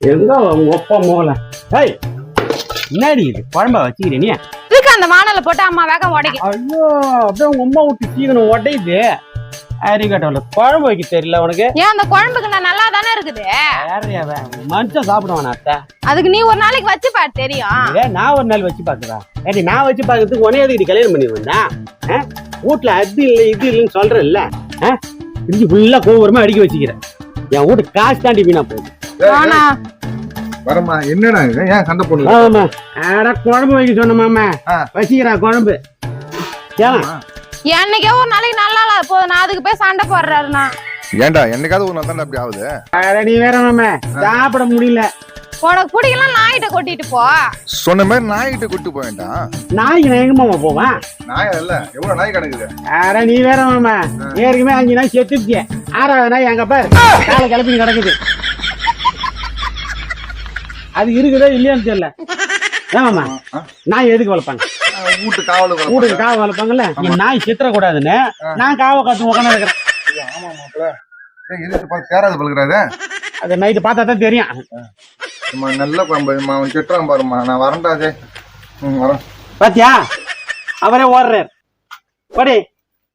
எங்க உங்க ஒப்பா மோகல. ஏய் என்னடி இது? குழம்ப வச்சுக்கிறீ நீ? இதுக்கு அந்த வானல போட்டு அம்மா வேகம் உடைக்கு ஐயோ அப்படியே உங்க அம்மா விட்டு சீக்கணும் உடையுது. அரிக்கட்டவள குழம்பு வைக்க தெரியல உனக்கு. ஏன் அந்த குழம்புக்கு நான் நல்லா தானே இருக்குது அவன்? மனுஷன் சாப்பிடுவான் அத்தை? அதுக்கு நீ ஒரு நாளைக்கு வச்சு பாரு தெரியும். இதே நான் ஒரு நாள் வச்சு பாக்குறேன் ஏடி நான் வச்சு பார்க்கறதுக்கு உனே எதுக்கு கல்யாணம் பண்ணி வந்தேன்? வீட்டுல அது இல்லை இது இல்லைன்னு சொல்றேன் இல்ல இடிச்சு ஃபுல்லா கோபுரமா அடிக்க வச்சுக்கிறேன். என் வீட்டு காசு தாண்டி வீணா போகுது. ஆனா வரமா என்னடா இது? ஏன் சண்டை போடுது ஆமா ஆடா குழம்பு வைக்க சொன்ன மாமா ஆ. வச்சுக்கிறேன் குழம்பு. ஏன் என்னைக்கே ஒரு நாளைக்கு நல்லா இல்ல. போதும் நான் அதுக்கு போய் சண்டை போடுறாருண்ணா ஏன்டா என்னைக்காவது ஒரு நாள் அப்படி ஆகுது? அட நீ வேற மாமா. சாப்பிட முடியல. உனக்கு பிடிக்கலாம் நாயிட்ட கொட்டிட்டு போ. சொன்ன மாதிரி நாய்கிட்ட கூட்டு போக வேண்டாம். நாய்க்கு நான் எங்க மாமா போவேன்? நாய் இல்ல? எவ்வளவு நாய் கிடக்குது? அட நீ வேற மாமா. ஏற்கனவே அஞ்சு நாய் செத்துச்சு ஆறாவது நாய் எங்க பாரு. காலை கிளப்பி கிடக்குது. அது இருக்குதோ இல்லையான்னு தெரியல. ஏமாமா நாய் எதுக்கு வளர்ப்பாங்க? வீட்டு காவலு வீட்டுக்கு காவை வளர்ப்பாங்கல்ல? நாய் சித்திர கூடாதுன்னு நான் காவை காத்து உட்காந்து இருக்கிறேன். தேராது பழுக்கிறாரு அது நைட்டு பார்த்தா தான் தெரியும். நல்ல அவன் திட்டுறான் பாரும்மா. நான் ம் வரேன். பாத்தியா? அவரே ஓடுறாரு. படி.